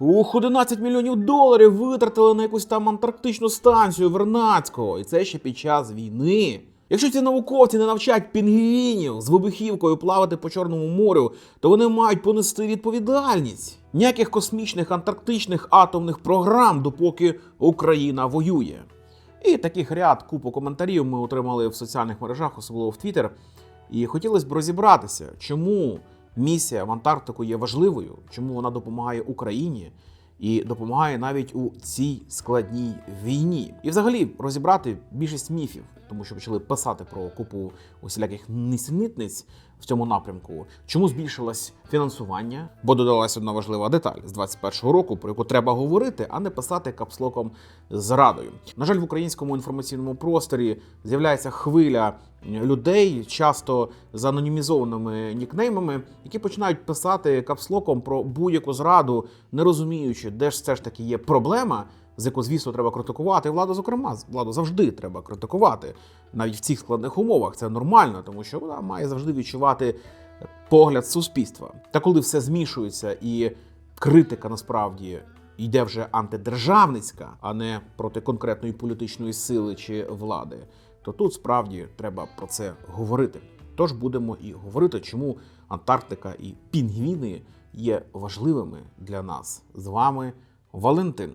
Ух, 11 мільйонів доларів витратили на якусь там антарктичну станцію Вернадського, і це ще під час війни. Якщо ці науковці не навчать пінгвінів з вибухівкою плавати по Чорному морю, то вони мають понести відповідальність. Ніяких космічних антарктичних атомних програм, допоки Україна воює. І таких ряд купу коментарів ми отримали в соціальних мережах, особливо в Твіттер. І хотілося б розібратися, чому місія в Антарктику є важливою, чому вона допомагає Україні і допомагає навіть у цій складній війні. І взагалі розібрати більшість міфів, тому що почали писати про купу усіляких несенітниць в цьому напрямку. Чому збільшилось фінансування? Бо додалась одна важлива деталь з 21-го року, про яку треба говорити, а не писати капслоком з радою. На жаль, в українському інформаційному просторі з'являється хвиля людей, часто з анонімізованими нікнеймами, які починають писати капслоком про будь-яку зраду, не розуміючи, де ж все ж таки є проблема. З яку, звісно, треба критикувати. І Владу, зокрема, владу завжди треба критикувати. Навіть в цих складних умовах це нормально, тому що вона має завжди відчувати погляд суспільства. Та коли все змішується і критика насправді йде вже антидержавницька, а не проти конкретної політичної сили чи влади, то тут справді треба про це говорити. Тож будемо і говорити, чому Антарктика і пінгвіни є важливими для нас. З вами Валентин.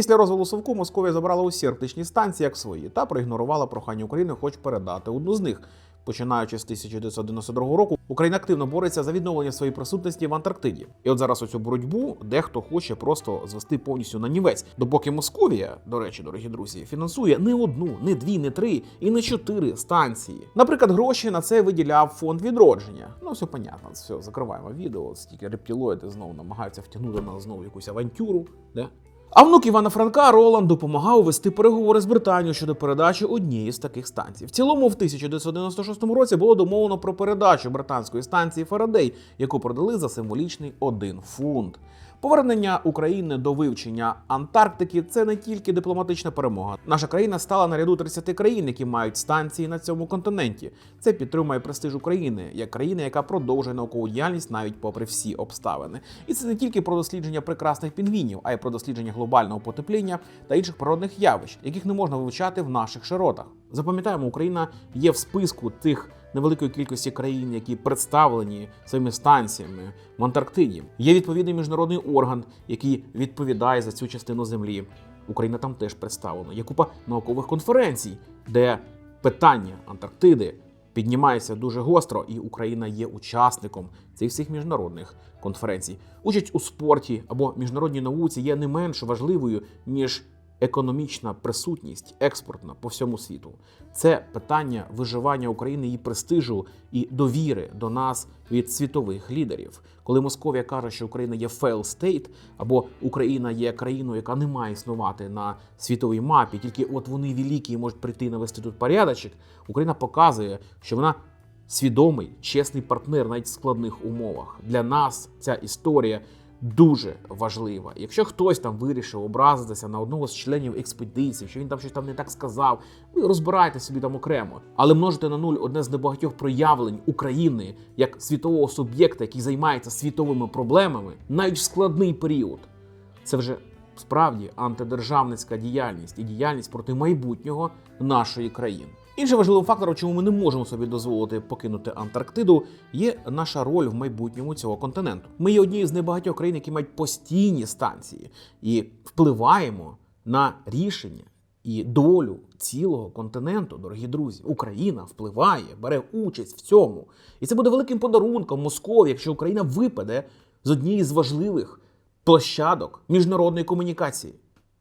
Після розвалу Совку Московія забрала усі арктичні станції як свої та проігнорувала прохання України, хоч передати одну з них. Починаючи з 1992 року, Україна активно бореться за відновлення своєї присутності в Антарктиді. І от зараз оцю боротьбу дехто хоче просто звести повністю на нівець. Допоки Московія, до речі, дорогі друзі, фінансує не одну, не дві, не три і не чотири станції. Наприклад, гроші на це виділяв фонд відродження. Ну все понятно, все закриваємо відео. Стільки рептилоїди знову намагаються втягнути нас знову якусь авантюру. Да? А внук Івана Франка Роланд допомагав вести переговори з Британією щодо передачі однієї з таких станцій. В цілому, в 1996 році було домовлено про передачу британської станції Фарадей, яку продали за символічний 1 фунт. Повернення України до вивчення Антарктики це не тільки дипломатична перемога. Наша країна стала на ряду 30 країн, які мають станції на цьому континенті. Це підтримує престиж України як країни, яка продовжує наукову діяльність навіть попри всі обставини. І це не тільки про дослідження прекрасних пінгвінів, а й про дослідження глобального потепління та інших природних явищ, яких не можна вивчати в наших широтах. Запам'ятаємо, Україна є в списку тих невеликої кількості країн, які представлені своїми станціями в Антарктиді. Є відповідний міжнародний орган, який відповідає за цю частину землі. Україна там теж представлена. Є купа наукових конференцій, де питання Антарктиди піднімається дуже гостро, і Україна є учасником цих всіх міжнародних конференцій. Участь у спорті або міжнародній науці є не менш важливою ніж економічна присутність експортна по всьому світу. Це питання виживання України, її престижу і довіри до нас від світових лідерів. Коли Московія каже, що Україна є fail state, або Україна є країною, яка не має існувати на світовій мапі, тільки от вони великі і можуть прийти і навести тут порядочок. Україна показує, що вона свідомий, чесний партнер навіть в складних умовах. Для нас ця історія дуже важлива. Якщо хтось там вирішив образитися на одного з членів експедиції, що він там щось там не так сказав, ви розбирайте собі там окремо. Але множите на нуль одне з небагатьох проявлень України як світового суб'єкта, який займається світовими проблемами, навіть в складний період. Це вже справді антидержавницька діяльність і діяльність проти майбутнього нашої країни. Іншим важливим фактором, чому ми не можемо собі дозволити покинути Антарктиду, є наша роль в майбутньому цього континенту. Ми є однією з небагатьох країн, які мають постійні станції, і впливаємо на рішення і долю цілого континенту, дорогі друзі. Україна впливає, бере участь в цьому. І це буде великим подарунком Москові, якщо Україна випаде з однієї з важливих площадок міжнародної комунікації.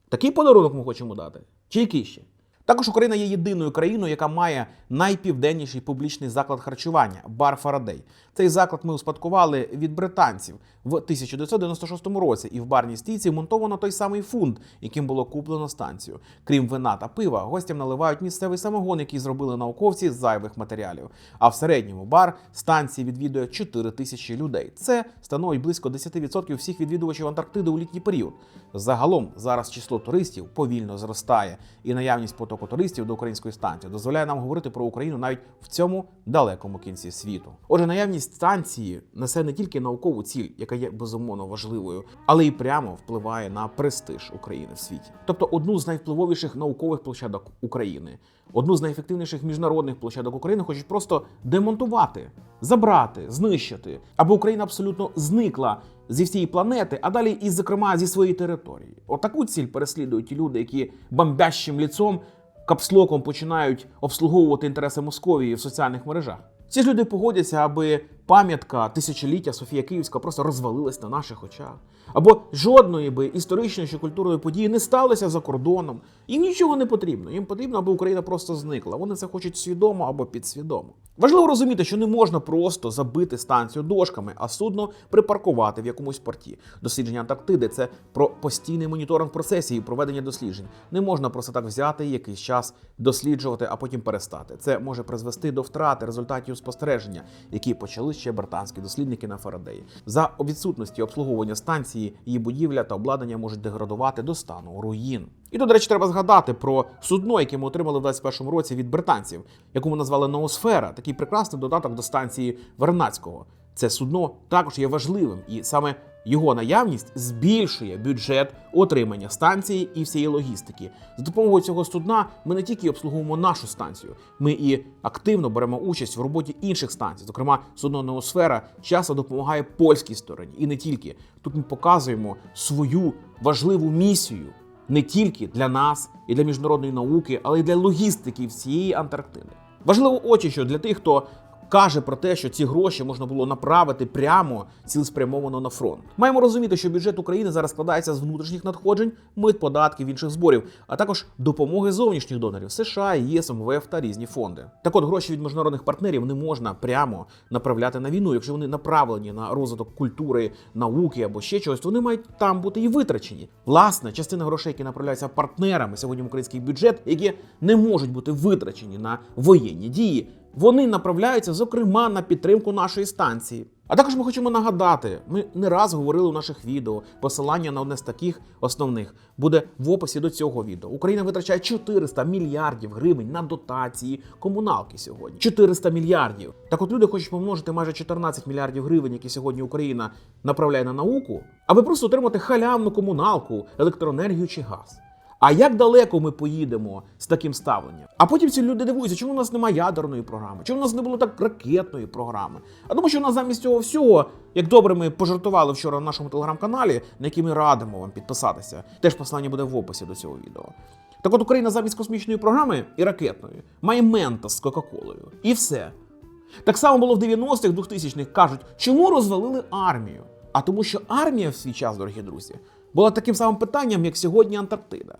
Такий подарунок ми хочемо дати. Чи який ще? Також Україна є єдиною країною, яка має найпівденніший публічний заклад харчування бар Фарадей. Цей заклад ми успадкували від британців в 1996 році, і в барній стійці вмонтовано той самий фунт, яким було куплено станцію. Крім вина та пива, гостям наливають місцевий самогон, який зробили науковці з зайвих матеріалів. А в середньому бар станції відвідує 4 тисячі людей. Це становить близько 10% всіх відвідувачів Антарктиди у літній період. Загалом зараз число туристів повільно зростає, і наявність потоку потоку туристів до української станції дозволяє нам говорити про Україну навіть в цьому далекому кінці світу. Отже, наявність станції несе не тільки наукову ціль, яка є безумовно важливою, але й прямо впливає на престиж України в світі. Тобто одну з найвпливовіших наукових площадок України, одну з найефективніших міжнародних площадок України хочуть просто демонтувати, забрати, знищити, аби Україна абсолютно зникла зі всієї планети, а далі і, зокрема, зі своєї території. Отаку ціль переслідують ті люди, які бомбящим ліцом капслоком починають обслуговувати інтереси Московії в соціальних мережах. Ці ж люди погодяться, аби пам'ятка тисячоліття Софія Київська просто розвалилась на наших очах. Або жодної би історичної чи культурної події не сталося за кордоном. Їм нічого не потрібно. Їм потрібно, аби Україна просто зникла. Вони це хочуть свідомо або підсвідомо. Важливо розуміти, що не можна просто забити станцію дошками, а судно припаркувати в якомусь порті. Дослідження Антарктиди це про постійний моніторинг процесів і проведення досліджень. Не можна просто так взяти якийсь час досліджувати, а потім перестати. Це може призвести до втрати результатів спостереження, які почали ще британські дослідники на Фарадеї. За відсутності обслуговування станції її будівля та обладнання можуть деградувати до стану руїн. І тут, до речі, треба згадати про судно, яке ми отримали в 21-му році від британців, яку ми назвали Ноосфера, такий прекрасний додаток до станції Вернацького. Це судно також є важливим, і саме його наявність збільшує бюджет отримання станції і всієї логістики. За допомогою цього судна ми не тільки обслуговуємо нашу станцію, ми і активно беремо участь в роботі інших станцій. Зокрема, судно Ноосфера часто допомагає польській стороні, і не тільки тут ми показуємо свою важливу місію не тільки для нас і для міжнародної науки, але й для логістики всієї Антарктиди. Важливо очі, що для тих, хто каже про те, що ці гроші можна було направити прямо цілеспрямовано на фронт. Маємо розуміти, що бюджет України зараз складається з внутрішніх надходжень, мит, податків, інших зборів, а також допомоги зовнішніх донорів США, ЄС, МВФ та різні фонди. Так от гроші від міжнародних партнерів не можна прямо направляти на війну. Якщо вони направлені на розвиток культури, науки або ще чогось, то вони мають там бути і витрачені. Власне, частина грошей, які направляються партнерами сьогодні в український бюджет, які не можуть бути витрачені на воєнні дії. Вони направляються, зокрема, на підтримку нашої станції. А також ми хочемо нагадати: ми не раз говорили у наших відео. Посилання на одне з таких основних буде в описі до цього відео. Україна витрачає 400 мільярдів гривень на дотації комуналки сьогодні. 400 мільярдів. Так от люди хочуть помножити майже 14 мільярдів гривень, які сьогодні Україна направляє на науку, аби просто отримати халявну комуналку, електроенергію чи газ. А як далеко ми поїдемо з таким ставленням? А потім ці люди дивуються, чому у нас немає ядерної програми, чому у нас не було так ракетної програми. А тому, що у нас замість цього всього, як добре ми пожартували вчора в нашому телеграм-каналі, на який ми радимо вам підписатися. Теж послання буде в описі до цього відео. Так от Україна замість космічної програми і ракетної має мента з Кока-Колою. І все. Так само було в 90-х, 2000-х. кажуть, чому розвалили армію? А тому, що армія в свій час, дорогі друзі, була таким самим питанням, як сьогодні Антарктида.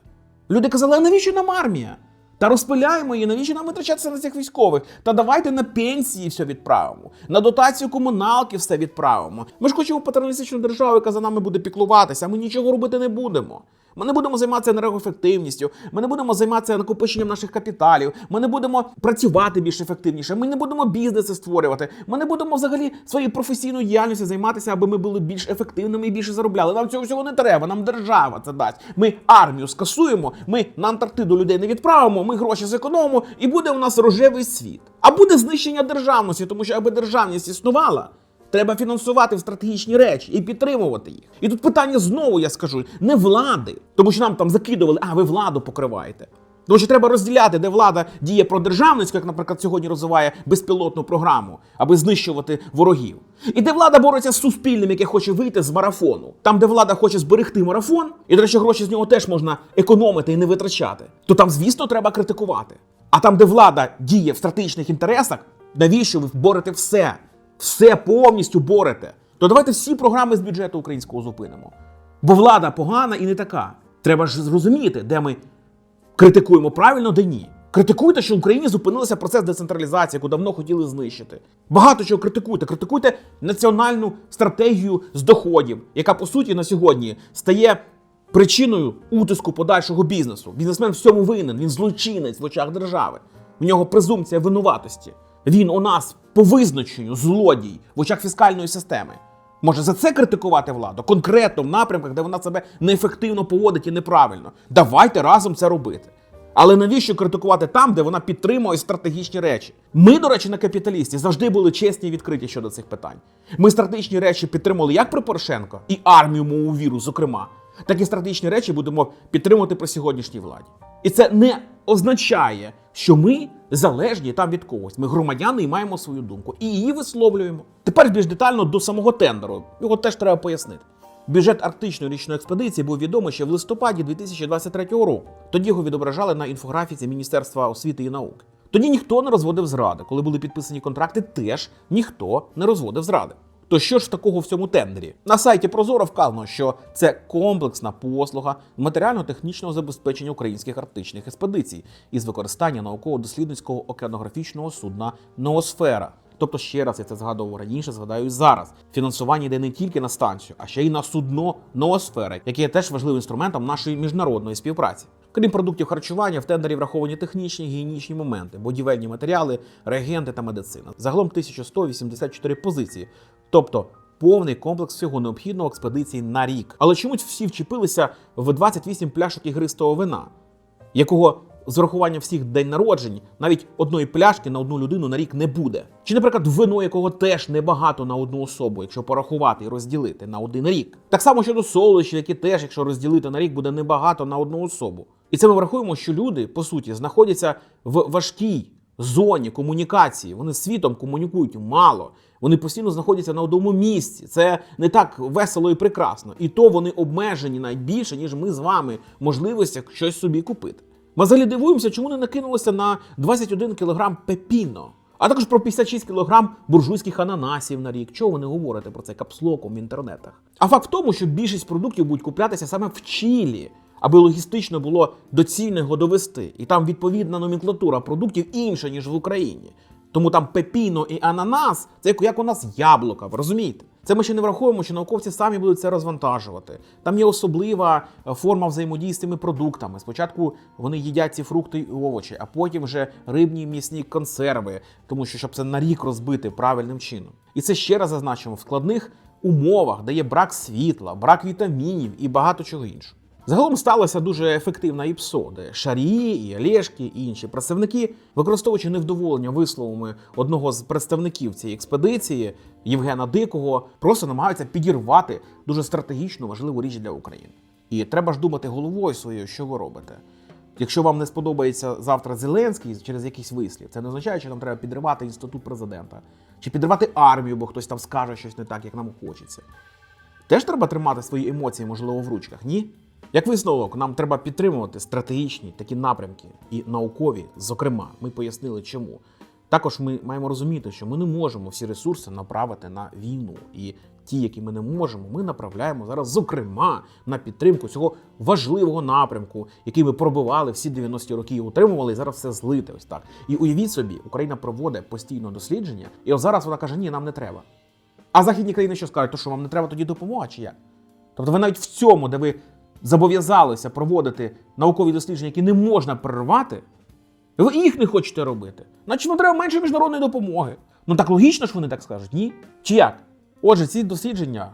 Люди казали, а навіщо нам армія? Та розпиляємо її, навіщо нам витрачатися на цих військових? Та давайте на пенсії все відправимо, на дотацію комуналки все відправимо. Ми ж хочемо патерналістичну державу, яка за нами буде піклуватися, а ми нічого робити не будемо. Ми не будемо займатися енергоефективністю, ми не будемо займатися накопиченням наших капіталів, ми не будемо працювати більш ефективніше, ми не будемо бізнеси створювати, ми не будемо взагалі своєю професійною діяльністю займатися, аби ми були більш ефективними і більше заробляли. Нам цього всього не треба, нам держава це дасть. Ми армію скасуємо, ми на Антарктиду людей не відправимо, ми гроші зекономимо, і буде у нас рожевий світ. А буде знищення державності, тому що аби державність існувала. Треба фінансувати в стратегічні речі і підтримувати їх. І тут питання знову я скажу не влади, тому що нам там закидували, а ви владу покриваєте. Тому що треба розділяти, де влада діє про державницьку, як, наприклад, сьогодні розвиває безпілотну програму, аби знищувати ворогів. І де влада бореться з суспільним, яке хоче вийти з марафону. Там, де влада хоче зберегти марафон, і, до речі, гроші з нього теж можна економити і не витрачати, то там, звісно, треба критикувати. А там, де влада діє в стратегічних інтересах, навіщо ви борете все? Все повністю борете. То давайте всі програми з бюджету українського зупинимо. Бо влада погана і не така. Треба ж зрозуміти, де ми критикуємо правильно, де ні. Критикуйте, що в Україні зупинився процес децентралізації, яку давно хотіли знищити. Багато чого критикуйте. Критикуйте національну стратегію з доходів, яка по суті на сьогодні стає причиною утиску подальшого бізнесу. Бізнесмен всьому винен, він злочинець в очах держави. В нього презумпція винуватості. Він у нас по визначенню злодій в очах фіскальної системи. Може за це критикувати владу конкретно в напрямках, де вона себе неефективно поводить і неправильно. Давайте разом це робити. Але навіщо критикувати там, де вона підтримує стратегічні речі? Ми, до речі, на капіталісті завжди були чесні і відкриті щодо цих питань. Ми стратегічні речі підтримували як при Порошенко і армію мову віру, зокрема, так і стратегічні речі будемо підтримувати при сьогоднішній владі. І це не означає, що ми залежні там від когось. Ми громадяни і маємо свою думку, і її висловлюємо. Тепер більш детально до самого тендеру. Його теж треба пояснити. Бюджет арктичної річної експедиції був відомий ще в листопаді 2023 року. Тоді його відображали на інфографіці Міністерства освіти і науки. Тоді ніхто не розводив зради. Коли були підписані контракти, теж ніхто не розводив зради. То що ж такого в цьому тендері? На сайті Прозоро вказано, що це комплексна послуга матеріально-технічного забезпечення українських арктичних експедицій із використання науково-дослідницького океанографічного судна Ноосфера. Тобто, ще раз я це згадував раніше, згадаю і зараз. Фінансування йде не тільки на станцію, а ще й на судно Ноосфери, яке є теж важливим інструментом нашої міжнародної співпраці. Крім продуктів харчування, в тендері враховані технічні гігієнічні моменти, будівельні матеріали, реагенти та медицина. Загалом 1184 позиції, тобто повний комплекс всього необхідного експедиції на рік. Але чомусь всі вчепилися в 28 пляшок ігристого вина, якого з урахуванням всіх день народжень навіть одної пляшки на одну людину на рік не буде. Чи, наприклад, вино, якого теж небагато на одну особу, якщо порахувати і розділити на один рік. Так само щодо солодощів, які теж, якщо розділити на рік, буде небагато на одну особу. І це ми врахуємо, що люди, по суті, знаходяться в важкій зоні комунікації. Вони світом комунікують мало. Вони постійно знаходяться на одному місці. Це не так весело і прекрасно. І то вони обмежені навіть більше, ніж ми з вами в можливостях щось собі купити. Ми взагалі дивуємося, чому не накинулося на 21 кг пепіно, а також про 56 кг буржуйських ананасів на рік. Чого ви не говорите про це капслоком в інтернетах? А факт в тому, що більшість продуктів будуть куплятися саме в Чилі, аби логістично було доцільно його довести. І там відповідна номенклатура продуктів інша, ніж в Україні. Тому там пепіно і ананас це як, у нас яблука, ви розумієте? Це ми ще не враховуємо, що науковці самі будуть це розвантажувати. Там є особлива е, форма взаємодії з цими продуктами. Спочатку вони їдять ці фрукти і овочі, а потім вже рибні м'ясні консерви, тому що щоб це на рік розбити правильним чином. І це ще раз зазначимо в складних умовах, де є брак світла, брак вітамінів і багато чого іншого. Загалом сталася дуже ефективна ІПСО, де Шарії, і Олешки, і інші представники, використовуючи невдоволення висловами одного з представників цієї експедиції Євгена Дикого, просто намагаються підірвати дуже стратегічну важливу річ для України. І треба ж думати головою своєю, що ви робите. Якщо вам не сподобається завтра Зеленський через якийсь вислів, це не означає, що нам треба підривати інститут президента чи підривати армію, бо хтось там скаже щось не так, як нам хочеться. Теж треба тримати свої емоції, можливо, в ручках, ні? Як висновок, нам треба підтримувати стратегічні такі напрямки і наукові, зокрема, ми пояснили чому. Також ми маємо розуміти, що ми не можемо всі ресурси направити на війну, і ті, які ми не можемо, ми направляємо зараз, зокрема, на підтримку цього важливого напрямку, який ми пробивали всі 90-ті роки і утримували, і зараз все злите. Ось так. І уявіть собі, Україна проводить постійно дослідження, і от зараз вона каже: ні, нам не треба. А західні країни що скажуть, то що вам не треба тоді допомога, чи як? Тобто ви навіть в цьому, де ви зобов'язалися проводити наукові дослідження, які не можна перервати, ви їх не хочете робити. Значить, вам треба менше міжнародної допомоги. Ну так логічно ж вони так скажуть, ні? Чи як? Отже, ці дослідження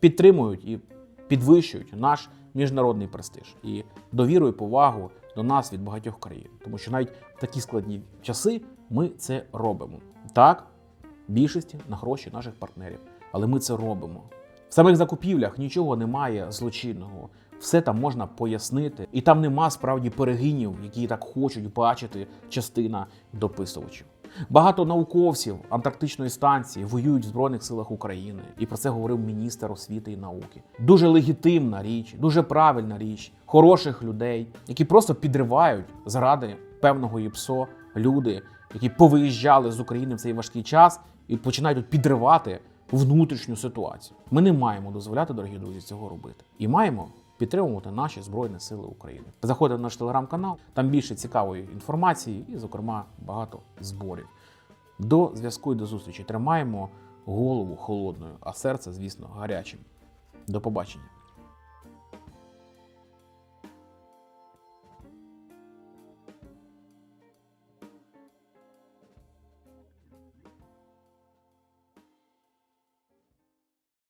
підтримують і підвищують наш міжнародний престиж і довіру і повагу до нас від багатьох країн. Тому що навіть в такі складні часи ми це робимо. Так, більшості на гроші наших партнерів. Але ми це робимо. В самих закупівлях нічого немає злочинного. Все там можна пояснити, і там нема справді перегинів, які так хочуть бачити частина дописувачів. Багато науковців Антарктичної станції воюють в Збройних силах України, і про це говорив міністр освіти і науки. Дуже легітимна річ, дуже правильна річ, хороших людей, які просто підривають заради певного ЄПСО люди, які повиїжджали з України в цей важкий час і починають підривати внутрішню ситуацію. Ми не маємо дозволяти, дорогі друзі, цього робити. І маємо підтримувати наші Збройні Сили України. Заходьте в наш телеграм-канал, там більше цікавої інформації і, зокрема, багато зборів. До зв'язку і до зустрічі. Тримаємо голову холодною, а серце, звісно, гарячим. До побачення.